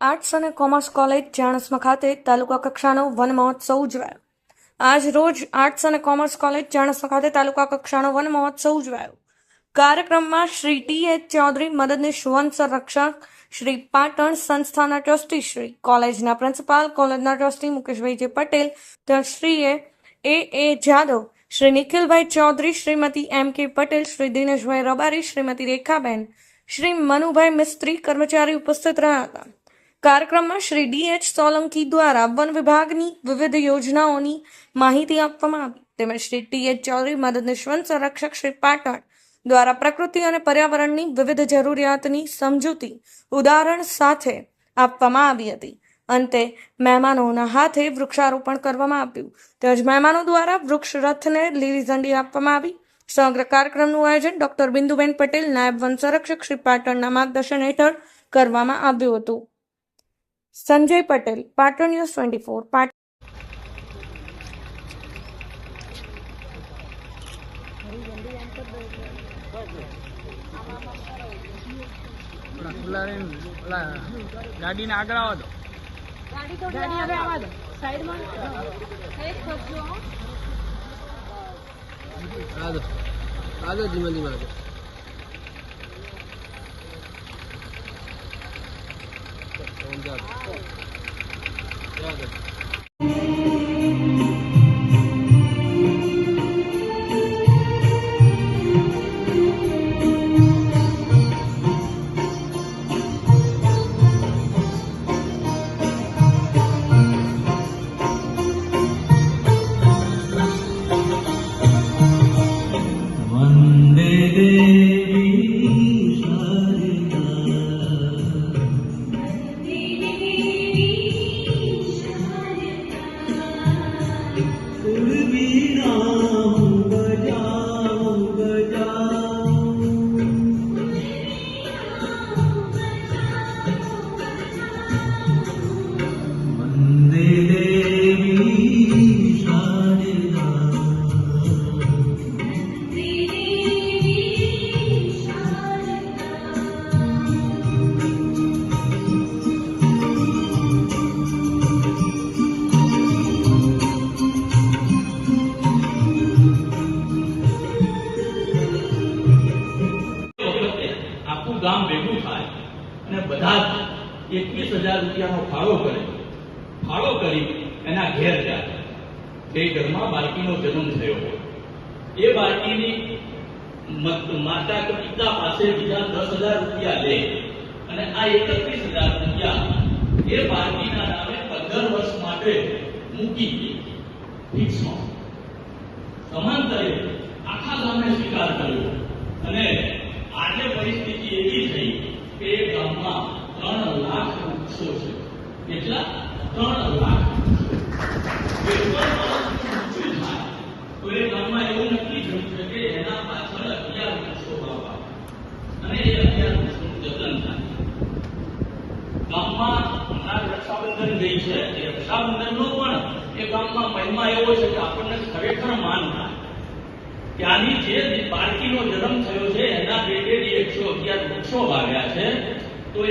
Arts અને commerce college Chanasma ખાતે તાલુકા કક્ષાનો વન મહોત્સવ ઉજવાયો. આજ રોજ આર્ટ્સ અને કોમર્સ કોલેજ ચાણસ્મા ખાતે તાલુકા કક્ષાનો વન મહોત્સવ ઉજવાયો. કાર્યક્રમમાં શ્રી ટી એચ ચૌધરી, મદદનીશ વન સંરક્ષક, શ્રી પાટણ સંસ્થાના ટ્રસ્ટી, શ્રી કોલેજના પ્રિન્સિપાલ, કોલેજના ટ્રસ્ટી મુકેશભાઈ જે પટેલ, ટ્રસ્ટીએ એ એ જાદવ, શ્રી નિખિલભાઈ ચૌધરી, શ્રીમતી એમ કે પટેલ, શ્રી દિનેશભાઈ રબારી, શ્રીમતી રેખાબેન, શ્રી મનુભાઈ મિસ્ત્રી કર્મચારી ઉપસ્થિત રહ્યા હતા. કાર્યક્રમમાં શ્રી ડી એચ સોલંકી દ્વારા વન વિભાગની વિવિધ યોજનાઓની માહિતી આપવામાં આવી. તેમજ શ્રી ટી એચ ચૌધરી, મદદનીશ વન સંરક્ષક, શ્રી પાટણ દ્વારા પ્રકૃતિ અને પર્યાવરણની વિવિધ જરૂરિયાતની સમજૂતી ઉદાહરણ સાથે આપવામાં આવી હતી. અંતે મહેમાનોના હાથે વૃક્ષારોપણ કરવામાં આવ્યું. તેમજ મહેમાનો દ્વારા વૃક્ષ રથને લીલી ઝંડી આપવામાં આવી. સમગ્ર કાર્યક્રમનું આયોજન ડોક્ટર બિંદુબેન પટેલ, નાયબ વન સંરક્ષક શ્રી પાટણના માર્ગદર્શન હેઠળ કરવામાં આવ્યું હતું. Sanjay Patel, Patan news twenty four થોડા ખુલ્લા આગળ આવો દો. આજો. આજો ધીમે ધીમે આજો. સમજાવ અને બધા એકવીસ હજાર રૂપિયાનો ફાળો કરે. ફાળો કરી એના ઘેર જાય. તે ઘરમાં બાળકીનો જન્મ થયો હોય. એ બાળકીની માતા કે પિતા પાસે બીજા દસ હજાર રૂપિયા લે અને આ એકત્રીસ હજાર રૂપિયા એ બાળકીના નામે પંદર વર્ષ માટે મૂકી દે. ફિક્સમાં સમાંતરે આખા ગામને સ્વીકાર કર્યો. અને આજે પરિસ્થિતિ એવી થઈ એ ગામમાં ત્રણ લાખ વૃક્ષો છે. કેટલા? ત્રણ લાખ. તો એ ગામમાં એવું નક્કી થયું છે કે એના પાછળ અગિયાર વૃક્ષો વાવવા. અને એ અગિયાર વૃક્ષોનું જતન થાય. ગામમાં હમણાં રક્ષાબંધન ગઈ છે. એ રક્ષાબંધનનો પણ એ ગામમાં મહિમા એવો છે કે આપણને ખરેખર ત્યાંની જે બાળકીનો જન્મ થયો છે એના પેટે એકસો અગિયાર વૃક્ષો વાવ્યા છે. તો